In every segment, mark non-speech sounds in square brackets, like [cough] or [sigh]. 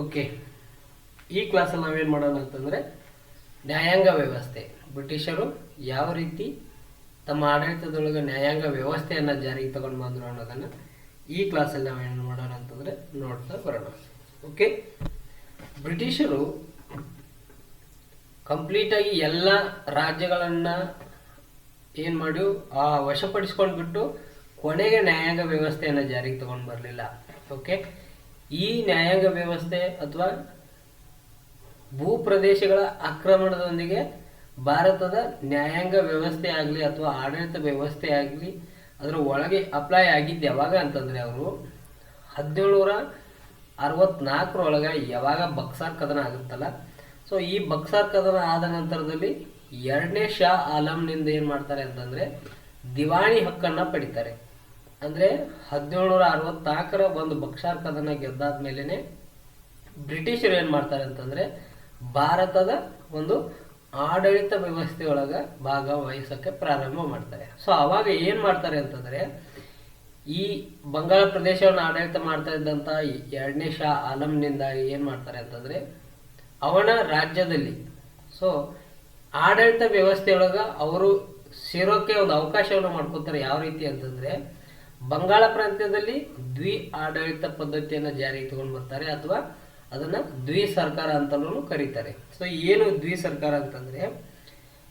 Okay ಈ ಕ್ಲಾಸಲ್ಲಿ ನಾವೇನು ಮಾಡೋಣ ಅಂತಂದರೆ ನ್ಯಾಯಾಂಗ ವ್ಯವಸ್ಥೆ. ಬ್ರಿಟಿಷರು ಯಾವ ರೀತಿ ತಮ್ಮ ಆಡಳಿತದೊಳಗೆ ನ್ಯಾಯಾಂಗ ವ್ಯವಸ್ಥೆಯನ್ನು ಜಾರಿಗೆ ತಗೊಂಡು ಬಂದರು ಅನ್ನೋದನ್ನು ಈ ಕ್ಲಾಸಲ್ಲಿ ನಾವೇನು ಮಾಡೋಣ ಅಂತಂದರೆ ನೋಡ್ತಾ ಬರೋಣ. ಓಕೆ ಬ್ರಿಟಿಷರು ಕಂಪ್ಲೀಟಾಗಿ ಎಲ್ಲ ರಾಜ್ಯಗಳನ್ನು ಏನು ಮಾಡಿ ಆ ವಶಪಡಿಸ್ಕೊಂಡ್ಬಿಟ್ಟು ಕೊನೆಗೆ ನ್ಯಾಯಾಂಗ ವ್ಯವಸ್ಥೆಯನ್ನು ಜಾರಿಗೆ ತಗೊಂಡು ಬರಲಿಲ್ಲ. ಓಕೆ ಈ ನ್ಯಾಯಾಂಗ ವ್ಯವಸ್ಥೆ ಅಥವಾ ಭೂಪ್ರದೇಶಗಳ ಆಕ್ರಮಣದೊಂದಿಗೆ ಭಾರತದ ನ್ಯಾಯಾಂಗ ವ್ಯವಸ್ಥೆ ಆಗಲಿ ಅಥವಾ ಆಡಳಿತ ವ್ಯವಸ್ಥೆ ಆಗಲಿ ಅದರ ಒಳಗೆ ಅಪ್ಲೈ ಆಗಿದ್ದು ಯಾವಾಗ ಅಂತಂದರೆ ಅವರು ಹದಿನೇಳುನೂರ ಅರವತ್ನಾಲ್ಕರೊಳಗೆ ಯಾವಾಗ ಬಕ್ಸಾರ್ ಕದನ ಆಗುತ್ತಲ್ಲ? ಸೊ ಈ ಬಕ್ಸಾರ್ ಕದನ ಆದ ನಂತರದಲ್ಲಿ ಎರಡನೇ ಶಾ ಆಲಂನಿಂದ ಏನು ಮಾಡ್ತಾರೆ ಅಂತಂದರೆ ದಿವಾಣಿ ಹಕ್ಕನ್ನು ಪಡಿತಾರೆ. ಅಂದರೆ ಹದಿನೇಳುನೂರ ಅರವತ್ನಾಲ್ಕರ ಒಂದು ಬಕ್ಸಾರ್ ಕದನ ಗೆದ್ದಾದ ಮೇಲೇ ಬ್ರಿಟಿಷರು ಏನು ಮಾಡ್ತಾರೆ ಅಂತಂದರೆ ಭಾರತದ ಒಂದು ಆಡಳಿತ ವ್ಯವಸ್ಥೆಯೊಳಗೆ ಭಾಗವಹಿಸೋಕ್ಕೆ ಪ್ರಾರಂಭ ಮಾಡ್ತಾರೆ. ಸೊ ಅವಾಗ ಏನು ಮಾಡ್ತಾರೆ ಅಂತಂದರೆ ಈ ಬಂಗಾಳ ಪ್ರದೇಶವನ್ನು ಆಡಳಿತ ಮಾಡ್ತಾ ಇದ್ದಂಥ ಎರಡನೇ ಶಾ ಆಲಂನಿಂದ ಏನು ಮಾಡ್ತಾರೆ ಅಂತಂದರೆ ಅವನ ರಾಜ್ಯದಲ್ಲಿ ಸೊ ಆಡಳಿತ ವ್ಯವಸ್ಥೆಯೊಳಗೆ ಅವರು ಸೇರೋಕ್ಕೆ ಒಂದು ಅವಕಾಶವನ್ನು ಮಾಡ್ಕೊತಾರೆ ಯಾವ ರೀತಿ ಅಂತಂದರೆ ಬಂಗಾಳ ಪ್ರಾಂತ್ಯದಲ್ಲಿ ದ್ವಿ ಆಡಳಿತ ಪದ್ಧತಿಯನ್ನು ಜಾರಿಗೆ ತಗೊಂಡು ಬರ್ತಾರೆ ಅಥವಾ ಅದನ್ನು ದ್ವಿ ಸರ್ಕಾರ ಅಂತಲೂ ಕರೀತಾರೆ. ಸೊ ಏನು ದ್ವಿ ಸರ್ಕಾರ ಅಂತಂದರೆ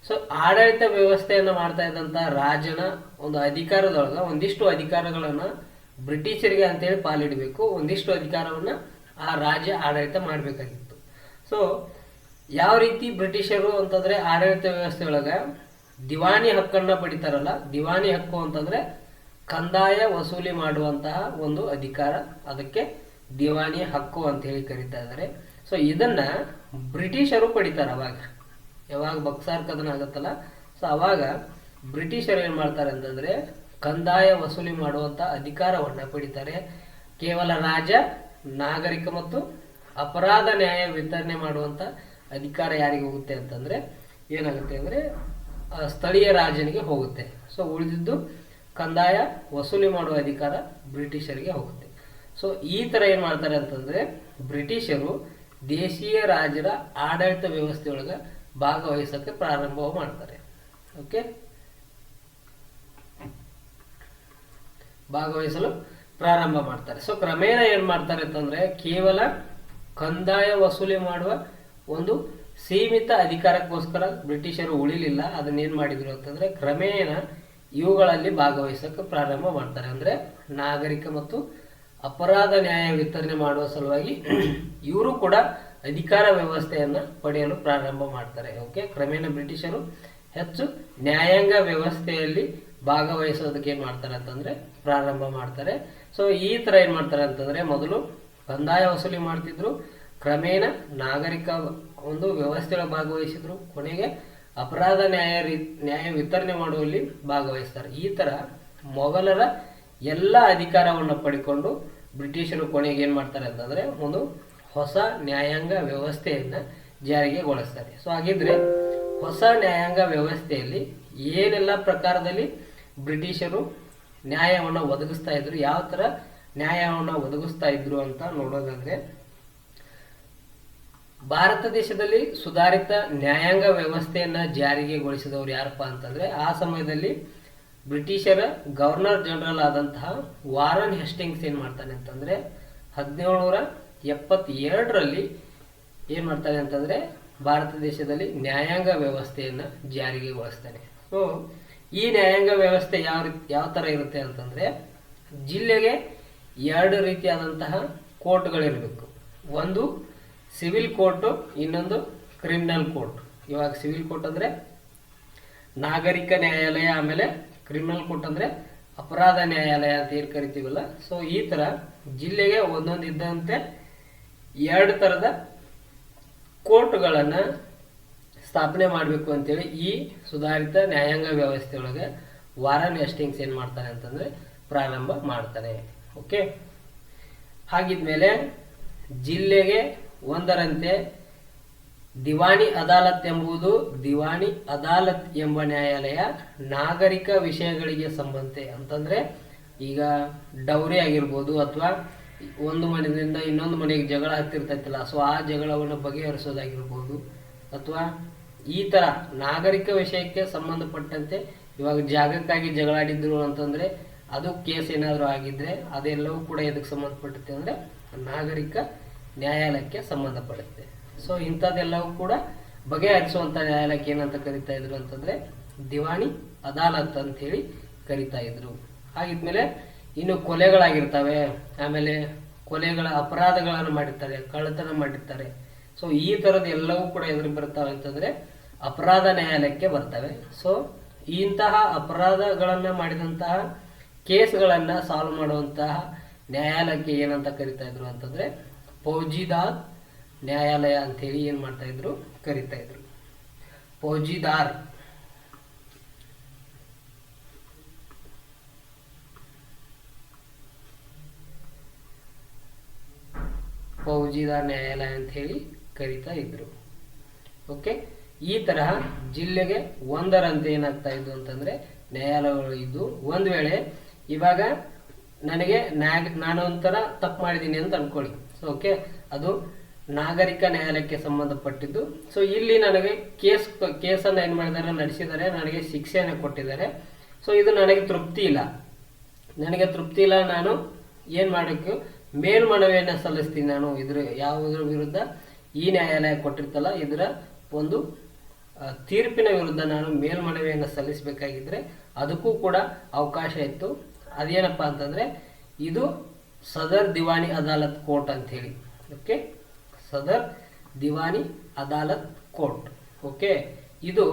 ಸೊ ಆಡಳಿತ ವ್ಯವಸ್ಥೆಯನ್ನು ಮಾಡ್ತಾ ಇದ್ದಂಥ ರಾಜನ ಒಂದು ಅಧಿಕಾರದೊಳಗೆ ಒಂದಿಷ್ಟು ಅಧಿಕಾರಗಳನ್ನು ಬ್ರಿಟಿಷರಿಗೆ ಅಂತೇಳಿ ಪಾಲಿಡಬೇಕು. ಒಂದಿಷ್ಟು ಅಧಿಕಾರವನ್ನು ಆ ರಾಜ್ಯ ಆಡಳಿತ ಮಾಡಬೇಕಾಗಿತ್ತು. ಸೊ ಯಾವ ರೀತಿ ಬ್ರಿಟಿಷರು ಅಂತಂದರೆ ಆಡಳಿತ ವ್ಯವಸ್ಥೆ ಒಳಗೆ ದಿವಾನಿ ಹಕ್ಕನ್ನು ಪಡಿತಾರಲ್ಲ ದಿವಾನಿ ಹಕ್ಕು ಅಂತಂದರೆ ಕಂದಾಯ ವಸೂಲಿ ಮಾಡುವಂತಹ ಒಂದು ಅಧಿಕಾರ ಅದಕ್ಕೆ ದಿವಾನಿ ಹಕ್ಕು ಅಂತ ಹೇಳಿ ಕರೀತಾ ಇದ್ದಾರೆ. ಸೊ ಇದನ್ನ ಬ್ರಿಟಿಷರು ಪಡಿತಾರೆ ಅವಾಗ. ಯಾವಾಗ ಬಕ್ಸಾರ್ ಕದನ ಆಗುತ್ತಲ್ಲ? ಸೊ ಅವಾಗ ಬ್ರಿಟಿಷರು ಏನು ಮಾಡ್ತಾರೆ ಅಂತಂದರೆ ಕಂದಾಯ ವಸೂಲಿ ಮಾಡುವಂಥ ಅಧಿಕಾರವನ್ನು ಪಡಿತಾರೆ. ಕೇವಲ ರಾಜ, ನಾಗರಿಕ ಮತ್ತು ಅಪರಾಧ ನ್ಯಾಯ ವಿತರಣೆ ಮಾಡುವಂಥ ಅಧಿಕಾರ ಯಾರಿಗೆ ಹೋಗುತ್ತೆ ಅಂತಂದರೆ ಏನಾಗುತ್ತೆ ಅಂದರೆ ಸ್ಥಳೀಯ ರಾಜನಿಗೆ ಹೋಗುತ್ತೆ. ಸೊ ಉಳಿದಿದ್ದು ಕಂದಾಯ ವಸೂಲಿ ಮಾಡುವ ಅಧಿಕಾರ ಬ್ರಿಟಿಷರಿಗೆ ಹೋಗುತ್ತೆ. ಸೊ ಈ ಥರ ಏನು ಮಾಡ್ತಾರೆ ಅಂತಂದರೆ, ಬ್ರಿಟಿಷರು ದೇಶೀಯ ರಾಜರ ಆಡಳಿತ ವ್ಯವಸ್ಥೆಯೊಳಗೆ ಭಾಗವಹಿಸೋಕ್ಕೆ ಪ್ರಾರಂಭ ಮಾಡ್ತಾರೆ. ಓಕೆ ಭಾಗವಹಿಸಲು ಪ್ರಾರಂಭ ಮಾಡ್ತಾರೆ. ಸೊ ಕ್ರಮೇಣ ಏನು ಮಾಡ್ತಾರೆ ಅಂತಂದರೆ, ಕೇವಲ ಕಂದಾಯ ವಸೂಲಿ ಮಾಡುವ ಒಂದು ಸೀಮಿತ ಅಧಿಕಾರಕ್ಕೋಸ್ಕರ ಬ್ರಿಟಿಷರು ಉಳಿಲಿಲ್ಲ. ಅದನ್ನೇನು ಮಾಡಿದರು ಅಂತಂದರೆ, ಕ್ರಮೇಣ ಇವುಗಳಲ್ಲಿ ಭಾಗವಹಿಸಕ್ಕೆ ಪ್ರಾರಂಭ ಮಾಡ್ತಾರೆ. ಅಂದರೆ ನಾಗರಿಕ ಮತ್ತು ಅಪರಾಧ ನ್ಯಾಯ ವಿತರಣೆ ಮಾಡುವ ಸಲುವಾಗಿ ಇವರು ಕೂಡ ಅಧಿಕಾರ ವ್ಯವಸ್ಥೆಯನ್ನು ಪಡೆಯಲು ಪ್ರಾರಂಭ ಮಾಡ್ತಾರೆ. ಓಕೆ? ಕ್ರಮೇಣ ಬ್ರಿಟಿಷರು ಹೆಚ್ಚು ನ್ಯಾಯಾಂಗ ವ್ಯವಸ್ಥೆಯಲ್ಲಿ ಭಾಗವಹಿಸೋದಕ್ಕೆ ಏನು ಮಾಡ್ತಾರೆ ಅಂತಂದರೆ ಪ್ರಾರಂಭ ಮಾಡ್ತಾರೆ. ಸೊ ಈ ಥರ ಏನು ಮಾಡ್ತಾರೆ ಅಂತಂದರೆ ಮೊದಲು ಕಂದಾಯ ವಸೂಲಿ ಮಾಡ್ತಿದ್ರು. ಕ್ರಮೇಣ ನಾಗರಿಕ ಒಂದು ವ್ಯವಸ್ಥೆಯ ಭಾಗವಹಿಸಿದ್ರು. ಕೊನೆಗೆ ಅಪರಾಧ ನ್ಯಾಯ ರೀ, ನ್ಯಾಯ ವಿತರಣೆ ಮಾಡುವಲ್ಲಿ ಭಾಗವಹಿಸ್ತಾರೆ. ಈ ತರ ಮೊಘಲರ ಎಲ್ಲ ಅಧಿಕಾರವನ್ನು ಪಡ್ಕೊಂಡು ಬ್ರಿಟಿಷರು ಕೊನೆಗೆ ಏನು ಮಾಡ್ತಾರೆ ಅಂತಂದರೆ ಒಂದು ಹೊಸ ನ್ಯಾಯಾಂಗ ವ್ಯವಸ್ಥೆಯನ್ನು ಜಾರಿಗೆಗೊಳಿಸ್ತಾರೆ. ಸೊ ಹಾಗಿದ್ರೆ ಹೊಸ ನ್ಯಾಯಾಂಗ ವ್ಯವಸ್ಥೆಯಲ್ಲಿ ಏನೆಲ್ಲ ಪ್ರಕಾರದಲ್ಲಿ ಬ್ರಿಟಿಷರು ನ್ಯಾಯವನ್ನು ಒದಗಿಸ್ತಾ ಇದ್ರು, ಯಾವ ಥರ ನ್ಯಾಯವನ್ನು ಒದಗಿಸ್ತಾ ಇದ್ರು ಅಂತ ನೋಡೋದಾದ್ರೆ ಭಾರತ ದೇಶದಲ್ಲಿ ಸುಧಾರಿತ ನ್ಯಾಯಾಂಗ ವ್ಯವಸ್ಥೆಯನ್ನು ಜಾರಿಗೆಗೊಳಿಸಿದವರು ಯಾರಪ್ಪ ಅಂತಂದರೆ ಆ ಸಮಯದಲ್ಲಿ ಬ್ರಿಟಿಷರ ಗವರ್ನರ್ ಜನರಲ್ ಆದಂತಹ ವಾರನ್ ಹೆಸ್ಟಿಂಗ್ಸ್ ಏನು ಮಾಡ್ತಾನೆ ಅಂತಂದರೆ ಹದಿನೇಳುನೂರ ಎಪ್ಪತ್ತೆರಡರಲ್ಲಿ ಏನು ಮಾಡ್ತಾನೆ ಅಂತಂದರೆ ಭಾರತ ದೇಶದಲ್ಲಿ ನ್ಯಾಯಾಂಗ ವ್ಯವಸ್ಥೆಯನ್ನು ಜಾರಿಗೆಗೊಳಿಸ್ತಾನೆ ಸೊ ಈ ನ್ಯಾಯಾಂಗ ವ್ಯವಸ್ಥೆ ಯಾವ ರೀತಿ, ಯಾವ ಥರ ಇರುತ್ತೆ ಅಂತಂದರೆ ಜಿಲ್ಲೆಗೆ ಎರಡು ರೀತಿಯಾದಂತಹ ಕೋರ್ಟ್ಗಳಿರಬೇಕು. ಒಂದು ಸಿವಿಲ್ ಕೋರ್ಟು, ಇನ್ನೊಂದು ಕ್ರಿಮಿನಲ್ ಕೋರ್ಟ್. ಇವಾಗ ಸಿವಿಲ್ ಕೋರ್ಟ್ ಅಂದರೆ ನಾಗರಿಕ ನ್ಯಾಯಾಲಯ, ಆಮೇಲೆ ಕ್ರಿಮಿನಲ್ ಕೋರ್ಟ್ ಅಂದರೆ ಅಪರಾಧ ನ್ಯಾಯಾಲಯ ಅಂತ ಏನು ಕರಿತೀವಲ್ಲ? ಸೊ ಈ ಥರ ಜಿಲ್ಲೆಗೆ ಒಂದೊಂದು ಇದ್ದಂತೆ ಎರಡು ಥರದ ಕೋರ್ಟ್ಗಳನ್ನು ಸ್ಥಾಪನೆ ಮಾಡಬೇಕು ಅಂತೇಳಿ ಈ ಸುಧಾರಿತ ನ್ಯಾಯಾಂಗ ವ್ಯವಸ್ಥೆಯೊಳಗೆ ವಾರನ್ ಹೆಸ್ಟಿಂಗ್ಸ್ ಏನು ಮಾಡ್ತಾರೆ ಅಂತಂದರೆ ಪ್ರಾರಂಭ ಮಾಡ್ತಾರೆ. ಓಕೆ ಹಾಗಿದ್ಮೇಲೆ ಜಿಲ್ಲೆಗೆ ಒಂದರಂತೆ ದಿವಾಣಿ ಅದಾಲತ್ ಎಂಬುದು ದಿವಾಣಿ ಅದಾಲತ್ ಎಂಬ ನ್ಯಾಯಾಲಯ ನಾಗರಿಕ ವಿಷಯಗಳಿಗೆ ಸಂಬಂಧ ಅಂತಂದರೆ ಈಗ ಡೌರಿ ಆಗಿರ್ಬೋದು ಅಥವಾ ಒಂದು ಮನೆಯಿಂದ ಇನ್ನೊಂದು ಮನೆಗೆ ಜಗಳ ಹತ್ತಿರ್ತೈತಲ್ಲ ಸೊ ಆ ಜಗಳವನ್ನು ಬಗೆಹರಿಸೋದಾಗಿರ್ಬೋದು ಅಥವಾ ಈ ಥರ ನಾಗರಿಕ ವಿಷಯಕ್ಕೆ ಸಂಬಂಧಪಟ್ಟಂತೆ ಇವಾಗ ಜಾಗಕ್ಕಾಗಿ ಜಗಳಾಡಿದ್ರು ಅಂತಂದರೆ ಅದು ಕೇಸ್ ಏನಾದರೂ ಆಗಿದ್ರೆ ಅದೆಲ್ಲವೂ ಕೂಡ ಇದಕ್ಕೆ ಸಂಬಂಧಪಟ್ಟಂತೆ ಅಂದರೆ ನಾಗರಿಕ ನ್ಯಾಯಾಲಯಕ್ಕೆ ಸಂಬಂಧಪಡುತ್ತೆ. ಸೊ ಇಂಥದ್ದೆಲ್ಲವೂ ಕೂಡ ಬಗೆಹರಿಸುವಂಥ ನ್ಯಾಯಾಲಯಕ್ಕೆ ಏನಂತ ಕರಿತಾ ಇದ್ರು ಅಂತಂದರೆ ದಿವಾಣಿ, ಅದಾಲತ್ ಅಂತ ಹೇಳಿ ಕರಿತಾ ಇದ್ರು. ಹಾಗಿದ್ಮೇಲೆ ಇನ್ನು ಕೊಲೆಗಳಾಗಿರ್ತವೆ, ಆಮೇಲೆ ಕೊಲೆಗಳ ಅಪರಾಧಗಳನ್ನು ಮಾಡಿರ್ತಾರೆ, ಕಳ್ಳತನ ಮಾಡಿರ್ತಾರೆ. ಸೊ ಈ ಥರದ ಎಲ್ಲವೂ ಕೂಡ ಎದುರು ಬರ್ತಾವೆ ಅಂತಂದರೆ ಅಪರಾಧ ನ್ಯಾಯಾಲಯಕ್ಕೆ ಬರ್ತವೆ. ಸೊ ಇಂತಹ ಅಪರಾಧಗಳನ್ನು ಮಾಡಿದಂತಹ ಕೇಸ್ಗಳನ್ನು ಸಾಲ್ವ್ ಮಾಡುವಂತಹ ನ್ಯಾಯಾಲಯಕ್ಕೆ ಏನಂತ ಕರಿತಾ ಇದ್ರು ಅಂತಂದರೆ ಫೌಜಿದಾರ್ ನ್ಯಾಯಾಲಯ ಅಂತೇಳಿ ಏನು ಮಾಡ್ತಾ ಇದ್ರು? ಕರಿತಾ ಇದ್ರು. ಫೌಜಿದಾರ್. ಫೌಜಿದಾರ್ ನ್ಯಾಯಾಲಯ ಅಂತ ಹೇಳಿ ಕರಿತಾ ಇದ್ರು. ಓಕೆ? ಈ ತರಹ ಜಿಲ್ಲೆಗೆ ಒಂದರಂತೆ ಏನಾಗ್ತಾ ಇದ್ದು ಅಂತಂದ್ರೆ ನ್ಯಾಯಾಲಯಗಳು ಇದ್ದು ಒಂದು ವೇಳೆ ಇವಾಗ ನನಗೆ ನ್ಯಾಯ ನಾನು ಒಂಥರ ತಪ್ಪು ಮಾಡಿದ್ದೀನಿ ಅಂತ ಅನ್ಕೊಳ್ಳಿ. ಓಕೆ? ಅದು ನಾಗರಿಕ ನ್ಯಾಯಾಲಯಕ್ಕೆ ಸಂಬಂಧಪಟ್ಟಿದ್ದು. ಸೊ ಇಲ್ಲಿ ನನಗೆ ಕೇಸ್ ಕೇಸನ್ನು ಏನು ಮಾಡಿದ್ದಾರೆ, ನಡೆಸಿದ್ದಾರೆ, ನನಗೆ ಶಿಕ್ಷೆಯನ್ನು ಕೊಟ್ಟಿದ್ದಾರೆ. ಸೊ ಇದು ನನಗೆ ತೃಪ್ತಿ ಇಲ್ಲ. ನನಗೆ ತೃಪ್ತಿ ಇಲ್ಲ, ನಾನು ಏನು ಮಾಡಬೇಕು? ಮೇಲ್ಮನವಿಯನ್ನು ಸಲ್ಲಿಸ್ತೀನಿ ನಾನು ಇದ್ರ, ಯಾವುದ್ರ ವಿರುದ್ಧ? ಈ ನ್ಯಾಯಾಲಯ ಕೊಟ್ಟಿರ್ತಲ್ಲ, ಇದರ ಒಂದು ತೀರ್ಪಿನ ವಿರುದ್ಧ ನಾನು ಮೇಲ್ಮನವಿಯನ್ನು ಸಲ್ಲಿಸಬೇಕಾಗಿದ್ದರೆ ಅದಕ್ಕೂ ಕೂಡ ಅವಕಾಶ ಇತ್ತು. ಅದೇನಪ್ಪ ಅಂತಂದರೆ, ಇದು ಸದರ್ ದಿವಾನಿ ಅದಾಲತ್ ಕೋರ್ಟ್ ಅಂತ ಹೇಳಿ. Okay Sadar Diwani Adalat court. Okay ಇದು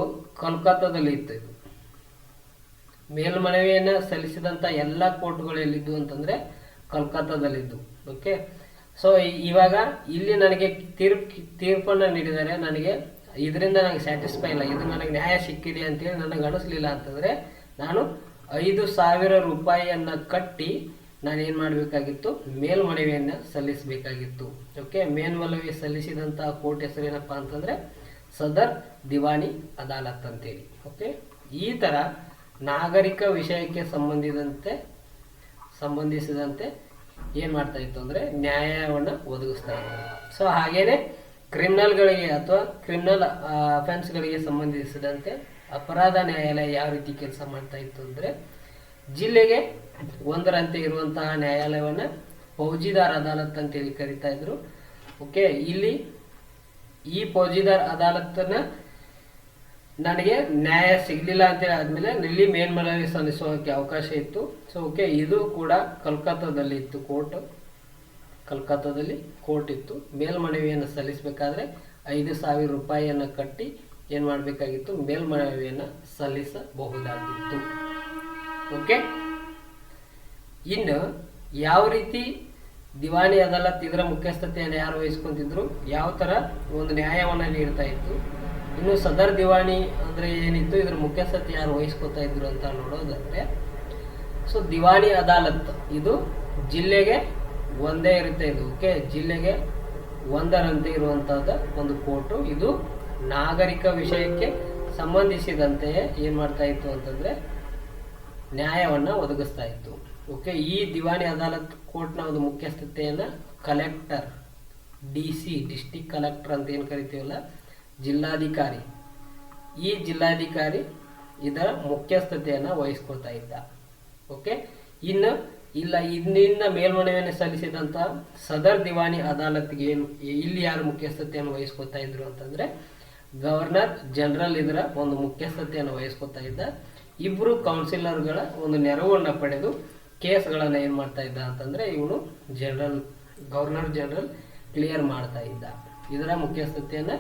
ಕೋಲ್ಕತ್ತಾದಲ್ಲಿ ಇತ್ತು ಇದು. ಮೇಲ್ಮನವಿಯನ್ನು ಸಲ್ಲಿಸಿದಂಥ ಎಲ್ಲ ಕೋರ್ಟ್ಗಳು ಎಲ್ಲಿದ್ದು ಅಂತಂದರೆ ಕಲ್ಕತ್ತಾದಲ್ಲಿದ್ದು. ಓಕೆ ಸೊ ಇವಾಗ ಇಲ್ಲಿ ನನಗೆ ತೀರ್ಪು, ತೀರ್ಪನ್ನು ನೀಡಿದರೆ ನನಗೆ ಇದರಿಂದ ನನಗೆ ಸ್ಯಾಟಿಸ್ಫೈ ಇಲ್ಲ. ಇದು ನನಗೆ ನ್ಯಾಯ ಸಿಕ್ಕಿದೆ ಅಂತೇಳಿ ನನಗೆ ಅನಿಸ್ಲಿಲ್ಲ ಅಂತಂದರೆ ನಾನು ಐದು ಸಾವಿರ ರೂಪಾಯಿಯನ್ನು ಕಟ್ಟಿ ನಾನು ಏನು ಮಾಡಬೇಕಾಗಿತ್ತು ಮೇಲ್ಮನವಿಯನ್ನು ಸಲ್ಲಿಸಬೇಕಾಗಿತ್ತು. ಓಕೆ ಮೇಲ್ಮನವಿ ಸಲ್ಲಿಸಿದಂತಹ ಕೋರ್ಟ್ ಹೆಸರು ಏನಪ್ಪ ಅಂತಂದರೆ, ಸದರ್ ದಿವಾನಿ ಅದಾಲತ್ ಅಂತೇಳಿ. ಓಕೆ ಈ ಥರ ನಾಗರಿಕ ವಿಷಯಕ್ಕೆ ಸಂಬಂಧಿಸಿದಂತೆ ಸಂಬಂಧಿಸಿದಂತೆ ಏನು ಮಾಡ್ತಾ ಇತ್ತು ಅಂದರೆ, ನ್ಯಾಯವನ್ನು ಒದಗಿಸ್ತಾ ಇತ್ತು ಸೊ ಹಾಗೇನೆ ಕ್ರಿಮಿನಲ್ಗಳಿಗೆ ಅಥವಾ ಕ್ರಿಮಿನಲ್ ಅಫೆನ್ಸ್ಗಳಿಗೆ ಸಂಬಂಧಿಸಿದಂತೆ ಅಪರಾಧ ನ್ಯಾಯಾಲಯ ಯಾವ ರೀತಿ ಕೆಲಸ ಮಾಡ್ತಾ ಇತ್ತು ಅಂದರೆ, ಜಿಲ್ಲೆಗೆ ಒಂದರಂತೆ ಇರುವಂತಹ ನ್ಯಾಯಾಲಯವನ್ನು ಫೌಜಿದಾರ್ ಅದಾಲತ್ ಅಂತೇಳಿ ಕರಿತಾ ಇದ್ರು. ಓಕೆ ಇಲ್ಲಿ ಈ ಫೌಜಿದಾರ್ ಅದಾಲತ್ತನ್ನ ನನಗೆ ನ್ಯಾಯ ಸಿಗಲಿಲ್ಲ ಅಂತೇಳಿ ಆದಮೇಲೆ ಇಲ್ಲಿ ಮೇಲ್ಮನವಿ ಸಲ್ಲಿಸೋಕೆ ಅವಕಾಶ ಇತ್ತು. ಸೊ ಓಕೆ ಇದು ಕೂಡ ಕಲ್ಕತ್ತಾದಲ್ಲಿ ಇತ್ತು ಕೋರ್ಟ್. ಕಲ್ಕತ್ತಾದಲ್ಲಿ ಕೋರ್ಟ್ ಇತ್ತು. ಮೇಲ್ಮನವಿಯನ್ನು ಸಲ್ಲಿಸಬೇಕಾದ್ರೆ ಐದು ಸಾವಿರ ರೂಪಾಯಿಯನ್ನು ಕಟ್ಟಿ ಏನು ಮಾಡಬೇಕಾಗಿತ್ತು? ಮೇಲ್ಮನವಿಯನ್ನು ಸಲ್ಲಿಸಬಹುದಾಗಿತ್ತು. ಓಕೆ ಇನ್ನು ಯಾವ ರೀತಿ ದಿವಾನಿ ಅದಾಲತ್ ಇದರ ಮುಖ್ಯಸ್ಥತೆಯನ್ನು ಯಾರು ವಹಿಸ್ಕೊಂತಿದ್ರು, ಯಾವ ಥರ ಒಂದು ನ್ಯಾಯವನ್ನು ನೀಡ್ತಾ ಇತ್ತು, ಇನ್ನು ಸದರ್ ದಿವಾಣಿ ಅಂದರೆ ಏನಿತ್ತು, ಇದ್ರ ಮುಖ್ಯಸ್ಥತೆ ಯಾರು ವಹಿಸ್ಕೊತಾ ಇದ್ರು ಅಂತ ನೋಡೋದಾದ್ರೆ, ಸೊ ದಿವಾನಿ ಅದಾಲತ್, ಇದು ಜಿಲ್ಲೆಗೆ ಒಂದೇ ಇರುತ್ತೆ ಇದು, ಓಕೆ? ಜಿಲ್ಲೆಗೆ ಒಂದರಂತೆ ಇರುವಂತಹದ್ದು ಒಂದು ಕೋರ್ಟು. ಇದು ನಾಗರಿಕ ವಿಷಯಕ್ಕೆ ಸಂಬಂಧಿಸಿದಂತೆಯೇ ಏನು ಮಾಡ್ತಾ ಇತ್ತು ಅಂತಂದ್ರೆ ನ್ಯಾಯವನ್ನು ಒದಗಿಸ್ತಾ ಇತ್ತು. ಓಕೆ ಈ ದಿವಾನಿ ಅದಾಲತ್ ಕೋರ್ಟ್ನ ಒಂದು ಮುಖ್ಯಸ್ಥತೆಯನ್ನು collector D C district collector ಅಂತ ಏನು ಕರಿತೀವಲ್ಲ? ಜಿಲ್ಲಾಧಿಕಾರಿ. ಈ ಜಿಲ್ಲಾಧಿಕಾರಿ ಇದರ ಮುಖ್ಯಸ್ಥತೆಯನ್ನು ವಹಿಸ್ಕೊಳ್ತಾ ಇದ್ದ. ಓಕೆ ಇನ್ನು ಇಲ್ಲ ಇಂದಿನ ಮೇಲ್ಮನವಿಯನ್ನು ಸಲ್ಲಿಸಿದಂಥ ಸದರ್ ದಿವಾನಿ ಅದಾಲತ್ಗೆ ಏನು, ಇಲ್ಲಿ ಯಾರು ಮುಖ್ಯಸ್ಥತೆಯನ್ನು ವಹಿಸ್ಕೊತಾ ಇದ್ರು ಅಂತಂದ್ರೆ ಗವರ್ನರ್, ಜನರಲ್ ಇದರ ಒಂದು ಮುಖ್ಯಸ್ಥತೆಯನ್ನು ವಹಿಸ್ಕೊತಾ ಇದ್ದ. ಇಬ್ಬರು ಕೌನ್ಸಿಲರ್ಗಳ ಒಂದು ನೆರವನ್ನು ಪಡೆದು ಕೇಸ್ಗಳನ್ನು ಏನು ಮಾಡ್ತಾ ಇದ್ದ ಅಂತಂದ್ರೆ ಇವನು ಜನರಲ್, ಗವರ್ನರ್ ಜನರಲ್ ಕ್ಲಿಯರ್ ಮಾಡ್ತಾ ಇದ್ದ. ಇದರ ಮುಖ್ಯಸ್ಥತೆಯನ್ನು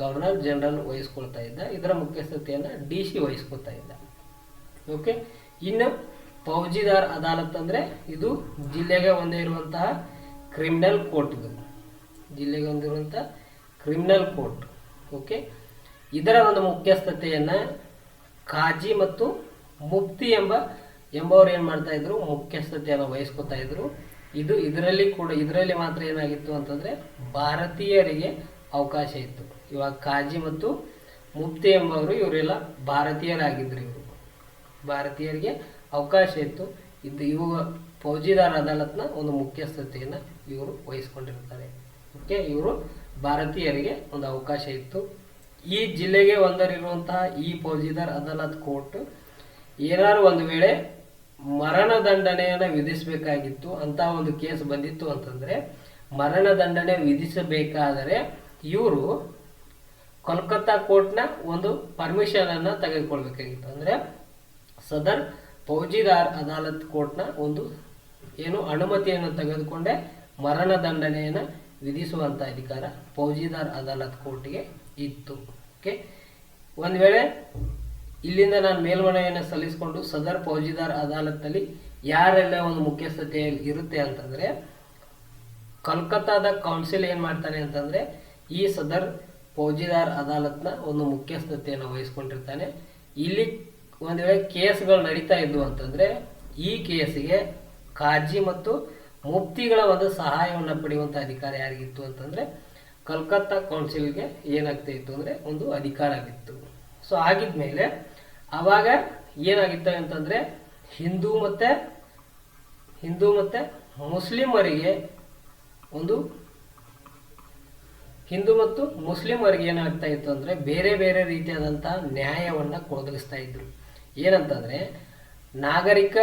ಗವರ್ನರ್ ಜನರಲ್ ವಹಿಸ್ಕೊಳ್ತಾ ಇದ್ದ. ಇದರ ಮುಖ್ಯಸ್ಥತೆಯನ್ನು ಡಿ ಸಿ ವಹಿಸ್ಕೊಳ್ತಾ ಇದ್ದ. ಓಕೆ? ಇನ್ನು ಫೌಜಿದಾರ್ ಅದಾಲತ್ ಅಂದರೆ ಇದು ಜಿಲ್ಲೆಗೆ ಒಂದೇ ಇರುವಂತಹ ಕ್ರಿಮಿನಲ್ ಕೋರ್ಟ್ ಜಿಲ್ಲೆಗೆ ಒಂದಿರುವಂತಹ ಕ್ರಿಮಿನಲ್ ಕೋರ್ಟ್. ಓಕೆ? ಇದರ ಒಂದು ಮುಖ್ಯಸ್ಥತೆಯನ್ನು ಕಾಜಿ ಮತ್ತು ಮುಫ್ತಿ ಎಂಬ ಎಂಬವರು ಏನು ಮಾಡ್ತಾ ಇದ್ರು, ಮುಖ್ಯಸ್ಥತೆಯನ್ನು ವಹಿಸ್ಕೊತಾ ಇದ್ರು. ಇದು ಇದರಲ್ಲಿ ಕೂಡ, ಇದರಲ್ಲಿ ಮಾತ್ರ ಏನಾಗಿತ್ತು ಅಂತಂದರೆ ಭಾರತೀಯರಿಗೆ ಅವಕಾಶ ಇತ್ತು. ಇವಾಗ ಕಾಜಿ ಮತ್ತು ಮುಫ್ತಿ ಎಂಬವರು ಇವರೆಲ್ಲ ಭಾರತೀಯರಾಗಿದ್ದರು ಇವರು. ಭಾರತೀಯರಿಗೆ ಅವಕಾಶ ಇತ್ತು. ಇದು ಇವು ಫೌಜಿದಾರ್ ಅದಾಲತ್ನ ಒಂದು ಮುಖ್ಯಸ್ಥತೆಯನ್ನು ಇವರು ವಹಿಸ್ಕೊಂಡಿರ್ತಾರೆ. ಓಕೆ, ಇವರು ಭಾರತೀಯರಿಗೆ ಒಂದು ಅವಕಾಶ ಇತ್ತು. ಈ ಜಿಲ್ಲೆಗೆ ಒಂದರಿರುವಂತಹ ಈ ಫೌಜಿದಾರ್ ಅದಾಲತ್ ಕೋರ್ಟ್ ಏನಾದ್ರು ಒಂದು ವೇಳೆ ಮರಣದಂಡನೆಯನ್ನು ವಿಧಿಸಬೇಕಾಗಿತ್ತು, ಅಂತ ಒಂದು ಕೇಸ್ ಬಂದಿತ್ತು ಅಂತಂದ್ರೆ ಮರಣದಂಡನೆ ವಿಧಿಸಬೇಕಾದರೆ ಇವರು ಕೋಲ್ಕತ್ತಾ ಕೋರ್ಟ್ನ ಒಂದು ಪರ್ಮಿಷನ್ ಅನ್ನ ತೆಗೆದುಕೊಳ್ಬೇಕಾಗಿತ್ತು. ಅಂದರೆ ಸದರ್ ಫೌಜಿದಾರ್ ಅದಾಲತ್ ಕೋರ್ಟ್ನ ಒಂದು ಏನು ಅನುಮತಿಯನ್ನು ತೆಗೆದುಕೊಂಡೇ ಮರಣದಂಡನೆಯನ್ನು ವಿಧಿಸುವಂತ ಅಧಿಕಾರ ಫೌಜಿದಾರ್ ಅದಾಲತ್ ಕೋರ್ಟ್ಗೆ ಇತ್ತು. ಓಕೆ? ಒಂದು ವೇಳೆ ಇಲ್ಲಿಂದ ನಾನು ಮೇಲ್ಮನವಿಯನ್ನು ಸಲ್ಲಿಸಿಕೊಂಡು ಸದರ್ ಫೌಜಿದಾರ್ ಅದಾಲತ್ನಲ್ಲಿ ಯಾರೆಲ್ಲ ಒಂದು ಮುಖ್ಯಸ್ಥತೆಯಲ್ಲಿ ಇರುತ್ತೆ ಅಂತಂದ್ರೆ, ಕಲ್ಕತ್ತಾದ ಕೌನ್ಸಿಲ್ ಏನು ಮಾಡ್ತಾನೆ ಅಂತಂದ್ರೆ, ಈ ಸದರ್ ಫೌಜಿದಾರ್ ಅದಾಲತ್ನ ಒಂದು ಮುಖ್ಯಸ್ಥತೆಯನ್ನು ವಹಿಸ್ಕೊಂಡಿರ್ತಾನೆ. ಇಲ್ಲಿ ಒಂದು ವೇಳೆ ಕೇಸ್ಗಳು ನಡೀತಾ ಇದ್ವು ಅಂತಂದ್ರೆ, ಈ ಕೇಸಿಗೆ ಕಾಜಿ ಮತ್ತು ಮುಫ್ತಿಗಳ ಒಂದು ಸಹಾಯವನ್ನು ಪಡೆಯುವಂತ ಅಧಿಕಾರ ಯಾರಿಗಿತ್ತು ಅಂತಂದ್ರೆ, ಕಲ್ಕತ್ತಾ ಕೌನ್ಸಿಲ್ಗೆ ಏನಾಗ್ತಾ ಇತ್ತು ಅಂದರೆ, ಒಂದು ಅಧಿಕಾರವಿತ್ತು ಸೊ ಆಗಿದ್ಮೇಲೆ ಅವಾಗ ಏನಾಗಿತ್ತು ಅಂತಂದ್ರೆ ಹಿಂದೂ ಮತ್ತೆ ಹಿಂದೂ ಮತ್ತೆ ಮುಸ್ಲಿಮರಿಗೆ ಒಂದು ಹಿಂದೂ ಮತ್ತು ಮುಸ್ಲಿಮರಿಗೆ ಏನಾಗ್ತಾ ಇತ್ತು ಅಂದ್ರೆ ಬೇರೆ ಬೇರೆ ರೀತಿಯಾದಂತಹ ನ್ಯಾಯವನ್ನ ಒದಗಿಸ್ತಾ ಇದ್ರು. ಏನಂತಂದ್ರೆ ನಾಗರಿಕ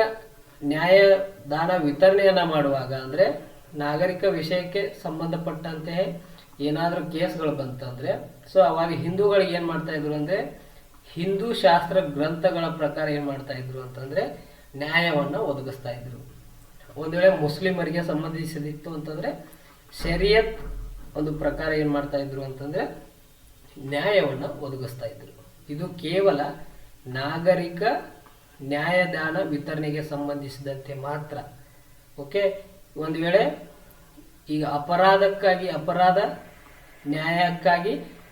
ನ್ಯಾಯದಾನ ವಿತರಣೆಯನ್ನ ಮಾಡುವಾಗ ಅಂದ್ರೆ ನಾಗರಿಕ ವಿಷಯಕ್ಕೆ ಸಂಬಂಧಪಟ್ಟಂತೆ ಏನಾದರೂ ಕೇಸ್ಗಳು ಬಂತಂದ್ರೆ ಸೊ ಅವಾಗ ಹಿಂದೂಗಳಿಗೆ ಏನು ಮಾಡ್ತಾ ಇದ್ರು ಅಂದ್ರೆ ಹಿಂದೂ ಶಾಸ್ತ್ರ ಗ್ರಂಥಗಳ ಪ್ರಕಾರ ಏನು ಮಾಡ್ತಾ ಇದ್ರು ಅಂತಂದ್ರೆ ನ್ಯಾಯವನ್ನ ಒದಗಿಸ್ತಾ ಇದ್ರು. ಒಂದು ವೇಳೆ ಮುಸ್ಲಿಮರಿಗೆ ಸಂಬಂಧಿಸಿದಿತ್ತು ಅಂತಂದ್ರೆ ಶರಿಯತ್ ಒಂದು ಪ್ರಕಾರ ಏನು ಮಾಡ್ತಾ ಇದ್ರು ಅಂತಂದ್ರೆ ನ್ಯಾಯವನ್ನ ಒದಗಿಸ್ತಾ ಇದ್ರು. ಇದು ಕೇವಲ ನಾಗರಿಕ ನ್ಯಾಯದಾನ ವಿತರಣೆಗೆ ಸಂಬಂಧಿಸಿದಂತೆ ಮಾತ್ರ. ಓಕೆ? ಒಂದು ವೇಳೆ ಈಗ ಅಪರಾಧಕ್ಕಾಗಿ, ಅಪರಾಧ ನ್ಯಾಯಕ್ಕಾಗಿ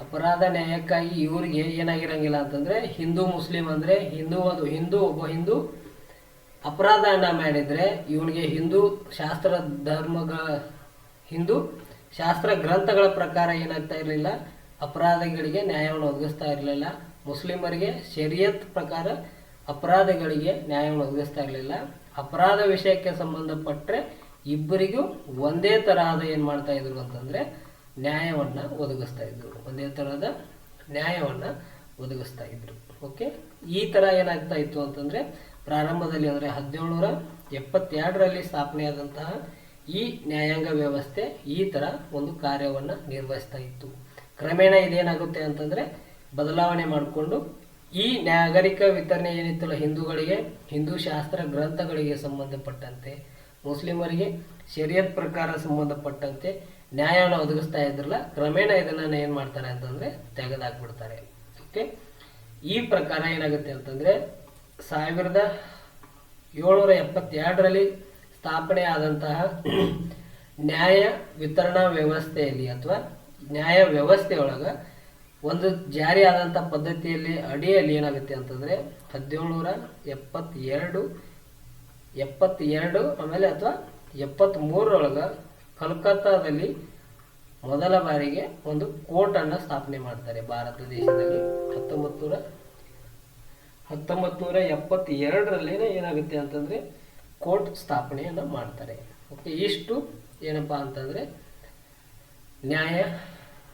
ಅಪರಾಧ ನ್ಯಾಯಕ್ಕಾಗಿ ಇವ್ರಿಗೆ ಏನಾಗಿರಂಗಿಲ್ಲ ಅಂತಂದ್ರೆ ಹಿಂದೂ ಮುಸ್ಲಿಂ ಅಂದ್ರೆ ಹಿಂದೂ ಅದು ಹಿಂದೂ, ಒಬ್ಬ ಹಿಂದೂ. ಅಪರಾಧನ ಮಾಡಿದ್ರೆ ಇವನಿಗೆ ಹಿಂದೂ ಶಾಸ್ತ್ರ ಧರ್ಮಗಳ ಹಿಂದೂ ಶಾಸ್ತ್ರ ಗ್ರಂಥಗಳ ಪ್ರಕಾರ ಏನಾಗ್ತಾ ಇರಲಿಲ್ಲ. ಅಪರಾಧಗಳಿಗೆ ನ್ಯಾಯವನ್ನು ಒದಗಿಸ್ತಾ ಇರಲಿಲ್ಲ. ಮುಸ್ಲಿಮರಿಗೆ ಶರಿಯತ್ ಪ್ರಕಾರ ಅಪರಾಧಗಳಿಗೆ ನ್ಯಾಯವನ್ನು ಒದಗಿಸ್ತಾ ಇರಲಿಲ್ಲ. ಅಪರಾಧ ವಿಷಯಕ್ಕೆ ಸಂಬಂಧಪಟ್ಟರೆ ಇಬ್ಬರಿಗೂ ಒಂದೇ ತರಹದ ಏನು ಮಾಡ್ತಾ ಇದ್ರು ಅಂತಂದ್ರೆ ನ್ಯಾಯವನ್ನ ಒದಗಿಸ್ತಾ ಇದ್ರು. ಒಂದೇ ತರಹದ ನ್ಯಾಯವನ್ನ ಒದಗಿಸ್ತಾ ಇದ್ರು. ಓಕೆ ಈ ತರ ಏನಾಗ್ತಾ ಇತ್ತು ಅಂತಂದ್ರೆ, ಪ್ರಾರಂಭದಲ್ಲಿ ಅಂದ್ರೆ ಹದಿನೇಳುನೂರ ಎಪ್ಪತ್ತೆರಡರಲ್ಲಿ ಸ್ಥಾಪನೆಯಾದಂತಹ ಈ ನ್ಯಾಯಾಂಗ ವ್ಯವಸ್ಥೆ ಈ ತರ ಒಂದು ಕಾರ್ಯವನ್ನ ನಿರ್ವಹಿಸ್ತಾ ಇತ್ತು. ಕ್ರಮೇಣ ಇದೇನಾಗುತ್ತೆ ಅಂತಂದ್ರೆ, ಬದಲಾವಣೆ ಮಾಡಿಕೊಂಡು ಈ ನಾಗರಿಕ ವಿತರಣೆ ಏನಿತ್ತಲ್ಲ, ಹಿಂದೂಗಳಿಗೆ, ಹಿಂದೂ ಶಾಸ್ತ್ರ ಗ್ರಂಥಗಳಿಗೆ ಸಂಬಂಧಪಟ್ಟಂತೆ, ಮುಸ್ಲಿಮರಿಗೆ ಶರಿಯತ್ ಪ್ರಕಾರ ಸಂಬಂಧಪಟ್ಟಂತೆ ನ್ಯಾಯವನ್ನು ಒದಗಿಸ್ತಾ ಇದ್ರಲ್ಲ, ಕ್ರಮೇಣ ಇದನ್ನ ಏನ್ ಮಾಡ್ತಾರೆ ಅಂತಂದ್ರೆ ತೆಗೆದಾಕ್ಬಿಡ್ತಾರೆ. ಓಕೆ ಈ ಪ್ರಕಾರ ಏನಾಗುತ್ತೆ ಅಂತಂದ್ರೆ, ಸಾವಿರದ ಏಳ್ನೂರ ಎಪ್ಪತ್ತೆರಡರಲ್ಲಿ ಸ್ಥಾಪನೆ ಆದಂತಹ [clears throat] ನ್ಯಾಯ ವಿತರಣಾ ವ್ಯವಸ್ಥೆಯಲ್ಲಿ ಅಥವಾ ನ್ಯಾಯ ವ್ಯವಸ್ಥೆಯೊಳಗ ಒಂದು ಜಾರಿ ಆದಂಥ ಪದ್ಧತಿಯಲ್ಲಿ ಅಡಿಯಲ್ಲಿ ಏನಾಗುತ್ತೆ ಅಂತಂದ್ರೆ, ಹದಿನೇಳುನೂರ ಎಪ್ಪತ್ತೆರಡು ಎಪ್ಪತ್ತೆರಡು ಆಮೇಲೆ ಅಥವಾ ಎಪ್ಪತ್ತ್ ಮೂರರೊಳಗ ಕಲ್ಕತ್ತಾದಲ್ಲಿ ಮೊದಲ ಬಾರಿಗೆ ಒಂದು ಕೋರ್ಟ್ ಅನ್ನ ಸ್ಥಾಪನೆ ಮಾಡ್ತಾರೆ ಭಾರತ ದೇಶದಲ್ಲಿ. ಹತ್ತೊಂಬತ್ತು ನೂರ ಹತ್ತೊಂಬತ್ತು ನೂರ ಏನಾಗುತ್ತೆ ಅಂತಂದ್ರೆ ಕೋರ್ಟ್ ಸ್ಥಾಪನೆಯನ್ನ ಮಾಡ್ತಾರೆ. ಓಕೆ, ಇಷ್ಟು ಏನಪ್ಪಾ ಅಂತಂದ್ರೆ ನ್ಯಾಯ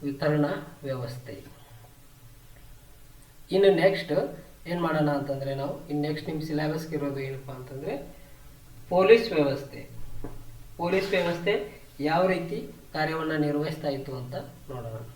ವಿತರಣಾ ವ್ಯವಸ್ಥೆ. ಇನ್ನು ನೆಕ್ಸ್ಟ್ ಏನು ಮಾಡೋಣ ಅಂತಂದ್ರೆ ನಾವು ಇನ್ನು ನೆಕ್ಸ್ಟ್ ನಿಮ್ಮ ಸಿಲೆಬಸ್ಗೆ ಇರೋದು ಏನಪ್ಪಾ ಅಂತಂದ್ರೆ, ಪೊಲೀಸ್ ವ್ಯವಸ್ಥೆ. ಪೊಲೀಸ್ ವ್ಯವಸ್ಥೆ ಯಾವ ರೀತಿ ಕಾರ್ಯವನ್ನು ನಿರ್ವಹಿಸ್ತಾ ಇತ್ತು ಅಂತ ನೋಡೋಣ.